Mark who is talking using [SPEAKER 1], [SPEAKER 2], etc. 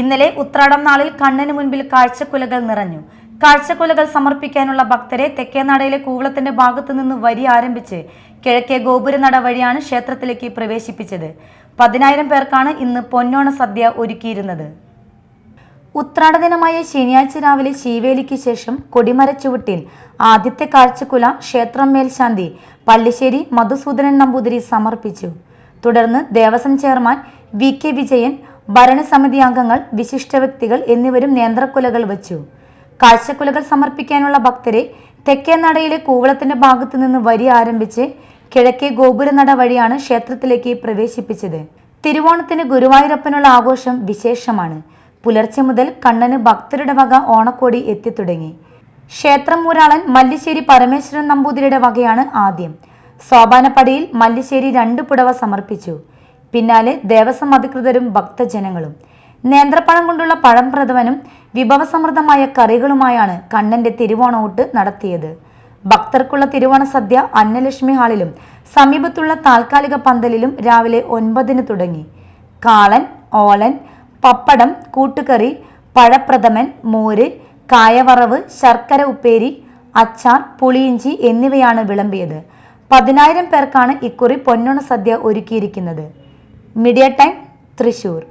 [SPEAKER 1] ഇന്നലെ ഉത്രാടം നാളിൽ കണ്ണിന് മുൻപിൽ കാഴ്ചക്കുലകൾ നിറഞ്ഞു. കാഴ്ചക്കുലകൾ സമർപ്പിക്കാനുള്ള ഭക്തരെ തെക്കേനടയിലെ കൂവളത്തിന്റെ ഭാഗത്തു നിന്ന് വരി ആരംഭിച്ച് കിഴക്കേ ഗോപുരനട വഴിയാണ് ക്ഷേത്രത്തിലേക്ക് പ്രവേശിപ്പിച്ചത്. പതിനായിരം പേർക്കാണ് ഇന്ന് പൊന്നോണ സദ്യ ഒരുക്കിയിരുന്നത്. ഉത്രാട ദിനമായ ശനിയാഴ്ച രാവിലെ ശീവേലിക്ക് ശേഷം കൊടിമര ചുവട്ടിൽ ആദ്യത്തെ കാഴ്ചക്കുല ക്ഷേത്രം മേൽശാന്തി പള്ളിശ്ശേരി മധുസൂദനൻ നമ്പൂതിരി സമർപ്പിച്ചു. തുടർന്ന് Devaswom chairman V K Vijayan ഭരണസമിതി അംഗങ്ങൾ വിശിഷ്ട വ്യക്തികൾ എന്നിവരും നേന്ത്രക്കുലകൾ വച്ചു. കാഴ്ചക്കുലകൾ സമർപ്പിക്കാനുള്ള ഭക്തരെ തെക്കേ നടയിലെ കൂവളത്തിന്റെ ഭാഗത്തു നിന്ന് വരി ആരംഭിച്ച് കിഴക്കേ ഗോപുരനട വഴിയാണ് ക്ഷേത്രത്തിലേക്ക് പ്രവേശിപ്പിച്ചത്. തിരുവോണത്തിന് ഗുരുവായൂരപ്പനുള്ള ആഘോഷം വിശേഷമാണ്. പുലർച്ചെ മുതൽ കണ്ണന് ഭക്തരുടെ വക ഓണക്കോടി എത്തിത്തുടങ്ങി. ക്ഷേത്രം മൂരാളൻ മല്ലിശ്ശേരി പരമേശ്വരൻ നമ്പൂതിരിയുടെ വകയാണ് ആദ്യം. സോപാനപ്പടിയിൽ മല്ലിശ്ശേരി രണ്ട് പുടവ സമർപ്പിച്ചു. പിന്നാലെ ദേവസ്വം അധികൃതരും ഭക്തജനങ്ങളും. നേന്ത്രപ്പഴം കൊണ്ടുള്ള പഴം പ്രഥമനും വിഭവസമൃദ്ധമായ കറികളുമായാണ് കണ്ണന്റെ തിരുവോണൂട്ട് നടത്തിയത്. ഭക്തർക്കുള്ള തിരുവോണ സദ്യ അന്നലക്ഷ്മി ഹാളിലും സമീപത്തുള്ള താൽക്കാലിക പന്തലിലും രാവിലെ ഒൻപതിന് തുടങ്ങി. കാളൻ ഓലൻ പപ്പടം കൂട്ടുകറി പഴപ്രഥമൻ മോര് കായവറവ് ശർക്കര ഉപ്പേരി അച്ചാർ പുളിയിഞ്ചി എന്നിവയാണ് വിളമ്പിയത്. പതിനായിരം പേർക്കാണ് ഇക്കുറി പൊന്നോണ സദ്യ ഒരുക്കിയിരിക്കുന്നത്. Media time Thrissur.